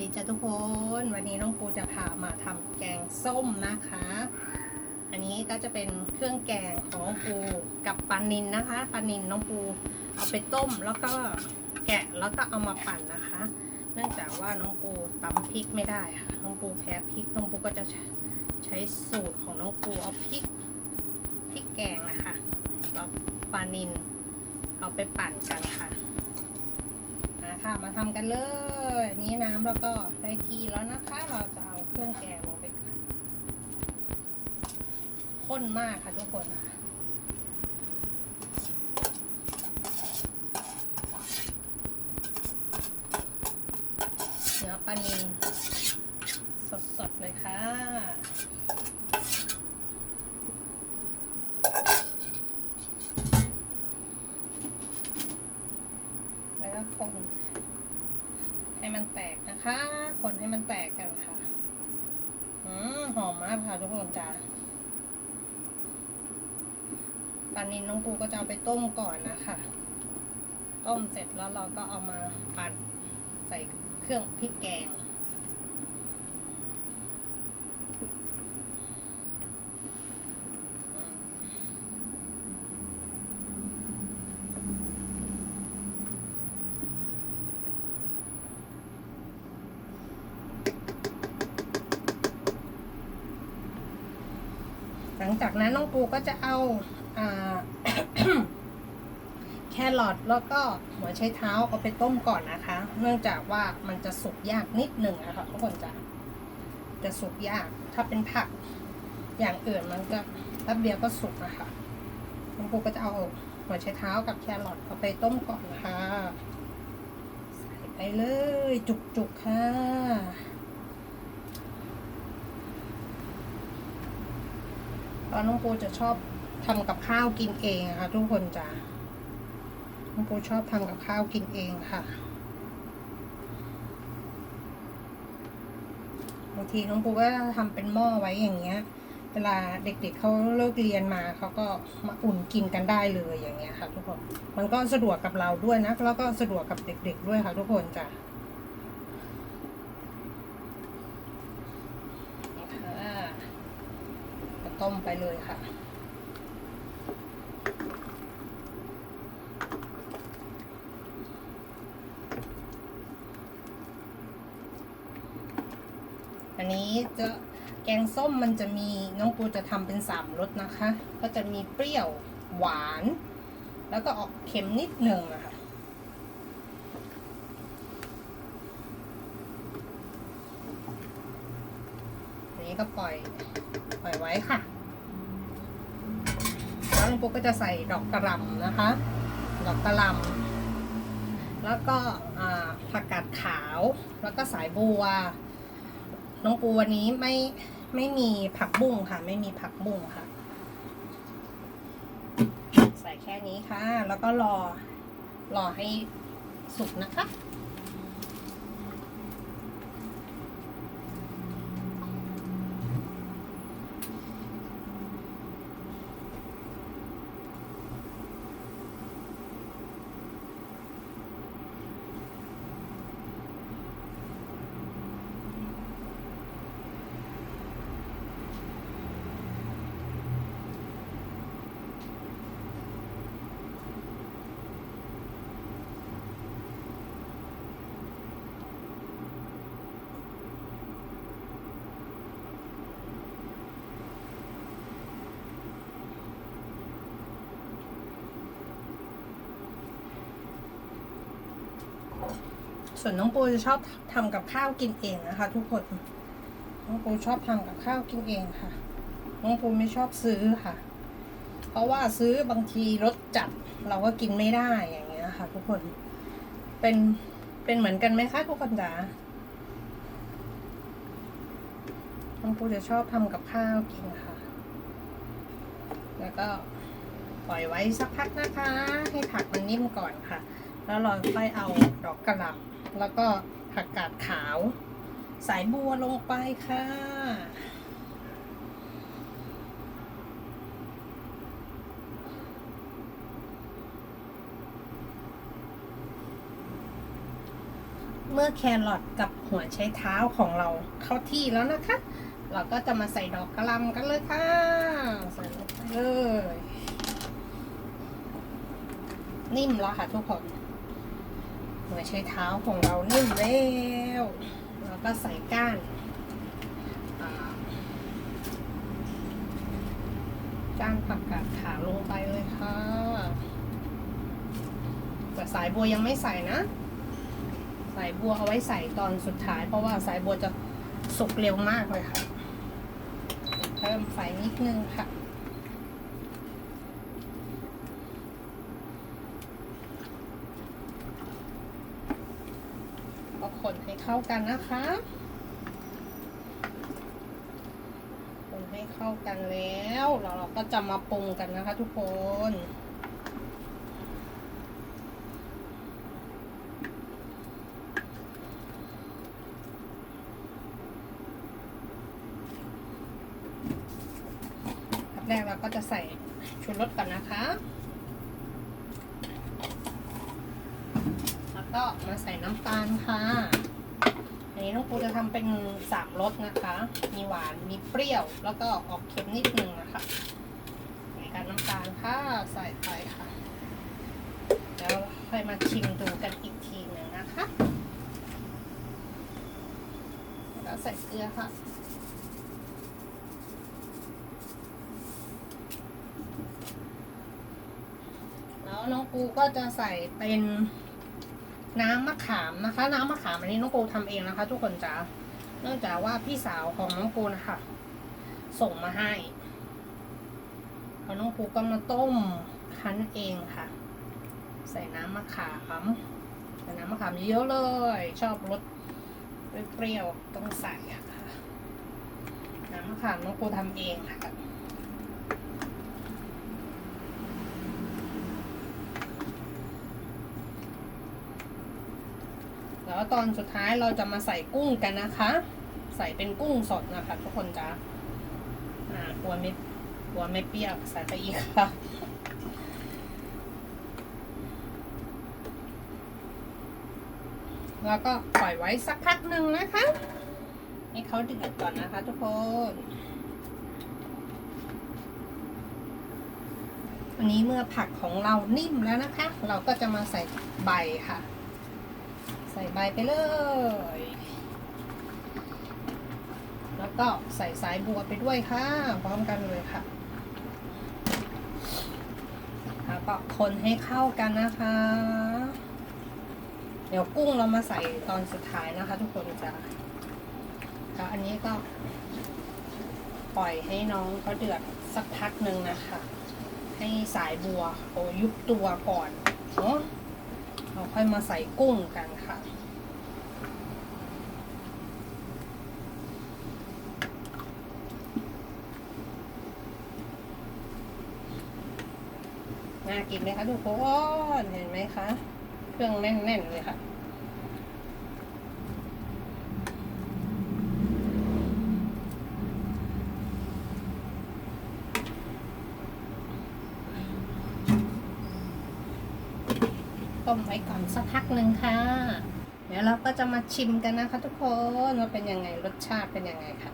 ดีจ้ะทุกคน วันนี้น้องปูจะพามาทำแกงส้มนะคะ อันนี้ก็จะเป็นเครื่องแกงของปูกับปลานินนะคะปลานินน้องปูเอาไปต้มแล้วก็แกะแล้วก็เอามาปั่นนะคะ เนื่องจากว่าน้องปูตำพริกไม่ได้ค่ะน้องปูแพ้พริกน้องปูก็จะใช้สูตรของน้องปูเอาพริกพริกแกงนะคะกับปลานินเอาไปปั่นกันค่ะ ค่ะ มาทำกันเลย นี้น้ำแล้วก็ได้ทีแล้วนะคะ เราจะเอาเครื่องแกงลงไปกันข้นมากค่ะทุกคนนะเนื้อปลานิลสดๆเลยค่ะ แล้วก็คนให้มันแตกนะคะ คนให้มันแตกกันค่ะ อืมหอมมากค่ะทุกคนจ้าป ลานินน้องปูก็จะเอาไปต้มก่อนนะคะ ต้มเสร็จแล้วเราก็เอามาปั่นใส่เครื่องพริกแกงหลังจากนั้นน้องปูก็จะเอาอ่า แครอทแล้วก็หัวไชเท้าเอาไปต้มก่อนนะคะ เนื่องจากว่ามันจะสุกยากนิดหนึ่งอะคะทุกคนจะจะสุกยาก ถ้าเป็นผักอย่างอื่นมันก็แป๊บเดียวก็สุกนะคะน้องปูก็จะเอาหัวไชเท้ากับแครอทเอาไปต้มก่อนนะคะใส่ไปเลย จุกๆค่ะเพราะน้องปูจะชอบ ทำกับข้าวกินเองอะค่ะทุกคนจ้ะน้องปูชอบทำกับข้าวกินเองค่ะบางทีน้องปูก็ทำเป็นหม้อไว้อย่างเงี้ย เวลาเด็กๆเขาเลิกเรียนมาเขาก็มาอุ่นกินกันได้เลยอย่างเงี้ยค่ะ ทุกคนมันก็สะดวกกับเราด้วยนะแล้วก็สะดวกกับเด็ก ๆ ด้วยค่ะ ทุกคนจ้ะต้มไปเลยค่ะ อันนี้ จะแกงส้มมันจะมีน้องปูจะทำเป็นสามรสนะคะ ก็จะมีเปรี้ยวหวาน แล้วก็ออกเค็มนิดหนึ่งอะค่ะนี้ก็ปล่อยปล่อยไว้ค่ะ แล้วลุงปุ๊กก็จะใส่ดอกกระหล่ำนะคะ ดอกกระหล่ำแล้วก็ผักกาดขาว แล้วก็สายบัว น้องปูวันนี้ไม่ไม่มีผักบุ้งค่ะ ไม่มีผักบุ้งค่ะ ใส่แค่นี้ค่ะ แล้วก็รอรอให้สุกนะคะ ส่วนน้องปูจะชอบทำกับข้าวกินเองนะคะ ทุกคน น้องปูชอบทำกับข้าวกินเองค่ะ น้องปูไม่ชอบซื้อค่ะ เพราะว่าซื้อบางทีรสจัดเราก็กินไม่ได้อย่างเงี้ยค่ะ ทุกคน เป็น เป็นเหมือนกันไหมคะทุกคนจ๋า น้องปูจะชอบทำกับข้าวกินค่ะ แล้วก็ปล่อยไว้สักพักนะคะ ให้ผักมันนิ่มก่อนค่ะ แล้วเราค่อยเอาดอกกระหล่ำ แล้วก็ผักกาดขาว สายบัวลงไปค่ะ เมื่อแครอทกับหัวใช้เท้าของเราเข้าที่แล้วนะคะ เราก็จะมาใส่ดอกกระลำกันเลยค่ะ ใส่ลงไปเลย นิ่มแล้วค่ะทุกคน หัวใช้เท้าของเรานิ่มแล้วเราก็ใส่ก้านก้านผักกาดขาวลงไปเลยค่ะแต่สายบัวยังไม่ใส่นะ สายบัวเอาไว้ใส่ตอนสุดท้าย เพราะว่าสายบัวจะสุกเร็วมากเลยค่ะ เพิ่มไฟนิดนึงค่ะ ก็คนให้ เข้ากันนะคะคนให้เข้ากันแล้วแล้วเราก็จะมาปรุงกันนะคะ ทุกคนอันแรกเราก็จะใส่ชูรสก่อนนะคะ แล้วก็มาใส่น้ำตาลค่ะ นี้น้องปูจะทำเป็นสามรสนะคะ มีหวานมีเปรี้ยว แล้วก็ออกเค็มนิดนึงนะคะใส่กันน้ำตาลค่ะใส่ไปค่ะ แล้วค่อยมาชิมดูกันอีกทีหนึ่งนะคะ แล้วใส่เกลือค่ะแล้วน้องปูก็จะใส่เป็น น้ำมะขามนะคะ น้ำมะขามอันนี้น้องปูทำเองนะคะ ทุกคนจ๋าเนื่องจากว่าพี่สาวของน้องปูนะคะ ส่งมาให้แล้วน้องปูก็มาต้มคั้นเองค่ะ ใส่น้ำมะขามใส่น้ำมะขามเยอะเลย ชอบรสเปรี้ยวต้องใส่ค่ะน้ำมะขามน้องปูทำเองค่ะ แล้วตอนสุดท้ายเราจะมาใส่กุ้งกันนะคะ ใส่เป็นกุ้งสดนะคะ ทุกคนจ้าอ่ากลัวไม่กลัวไม่เปรี้ยวใส่ไปอีกค่ะแล้วก็ปล่อยไว้สักพักหนึ่งนะคะให้เขาเดือดก่อนนะคะ ทุกคนวันนี้เมื่อผักของเรานิ่มแล้วนะคะ เราก็จะมาใส่ใบค่ะ ใบไปเลย แล้วก็ใส่สายบัวไปด้วยค่ะ พร้อมกันเลยค่ะ แล้วก็คนให้เข้ากันนะคะ เดี๋ยวกุ้งเรามาใส่ตอนสุดท้ายนะคะ ทุกคนจ้ะแล้วอันนี้ก็ปล่อยให้น้องเขาเดือดสักพักหนึ่งนะคะ ให้สายบัวโอยุบตัวก่อนเนาะเราค่อยมาใส่กุ้งกันค่ะ น่ากินไหมคะทุกคนเห็นไหมคะ เครื่องแน่นๆเลยค่ะต้มไว้ก่อนสักพักหนึ่งค่ะ เดี๋ยวเราก็จะมาชิมกันนะคะทุกคนว่าเป็นยังไงรสชาติเป็นยังไงค่ะ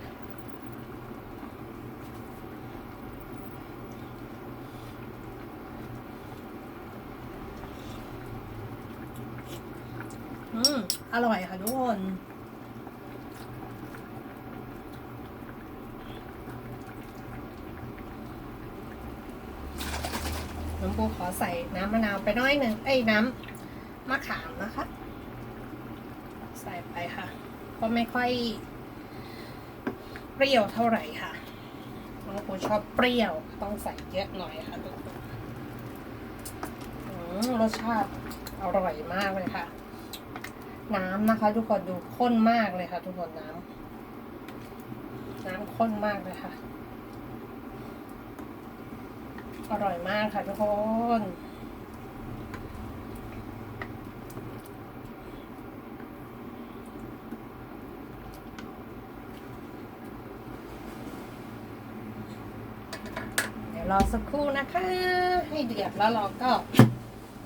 อืม อร่อยค่ะทุกคนน้ำปูขอใส่น้ำมะนาวไปน้อยหนึ่งเอ้น้ำมะขามนะคะ ใส่ไปค่ะ ก็ไม่ค่อย เปรี้ยวเท่าไหร่ค่ะน้องปูชอบเปรี้ยวต้องใส่เยอะหน่อยค่ะทุกคนรสชาติอร่อยมากเลยค่ะ น้ำนะคะ ทุกคนดูข้นมากเลยค่ะ ทุกคนน้ำน้ำข้นมากเลยค่ะ อร่อยมากค่ะ ทุกคนเดี๋ยวรอสักครู่นะคะ ให้เดือดแล้วเราก็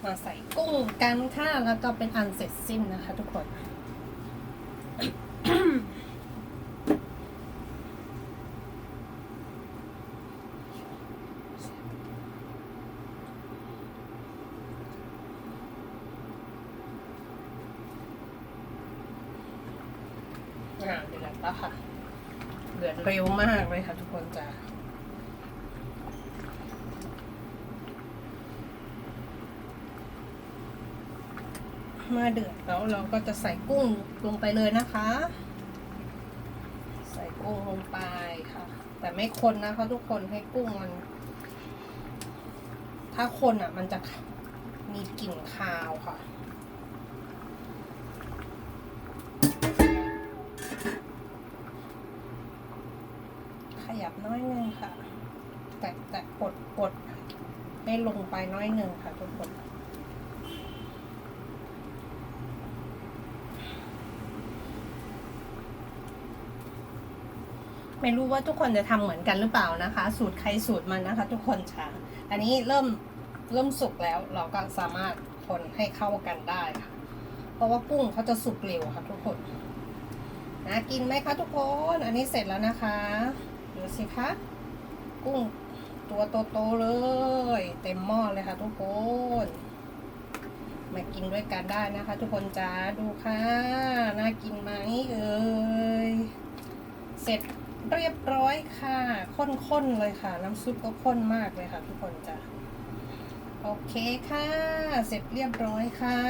มาใส่กุ้งกันค่ะแล้วก็เป็นอันเสร็จสิ้นนะคะ ทุกคนเดือดแล้วค่ะ เดือดเร็วมากเลยค่ะทุกคนจ้า มื่อเดือดแล้วเราก็จะใส่กุ้งลงไปเลยนะคะ ใส่กุ้งลงไปค่ะ แต่ไม่คนนะคะทุกคนให้กุ้งมัน ถ้าคนอะ มันจะมีกลิ่นคาวค่ะขยับน้อยนึงค่ะ แต่แต่กดกดให้ลงไปน้อยหนึ่งค่ะทุกคน ไม่รู้ว่าทุกคนจะทำเหมือนกันหรือเปล่านะคะ สูตรใครสูตรมันนะคะ ทุกคนค่ะ อันนี้เริ่มเริ่มสุกแล้วเราก็สามารถคนให้เข้ากันได้ค่ะ เพราะว่ากุ้งเขาจะสุกเร็วค่ะทุกคนนะกินไหมคะทุกคน อันนี้เสร็จแล้วนะคะดูสิคะกุ้งตัวโตๆเลย เต็มหม้อเลยค่ะทุกคนมากินด้วยกันได้นะคะ ทุกคนจ้าดูค่ะน่ากินไหมเอ่ยเสร็จ เรียบร้อยค่ะ ข้นๆเลยค่ะ น้ำซุปก็ข้นมากเลยค่ะ ทุกคนจ้ะโอเคค่ะ เสร็จเรียบร้อยค่ะ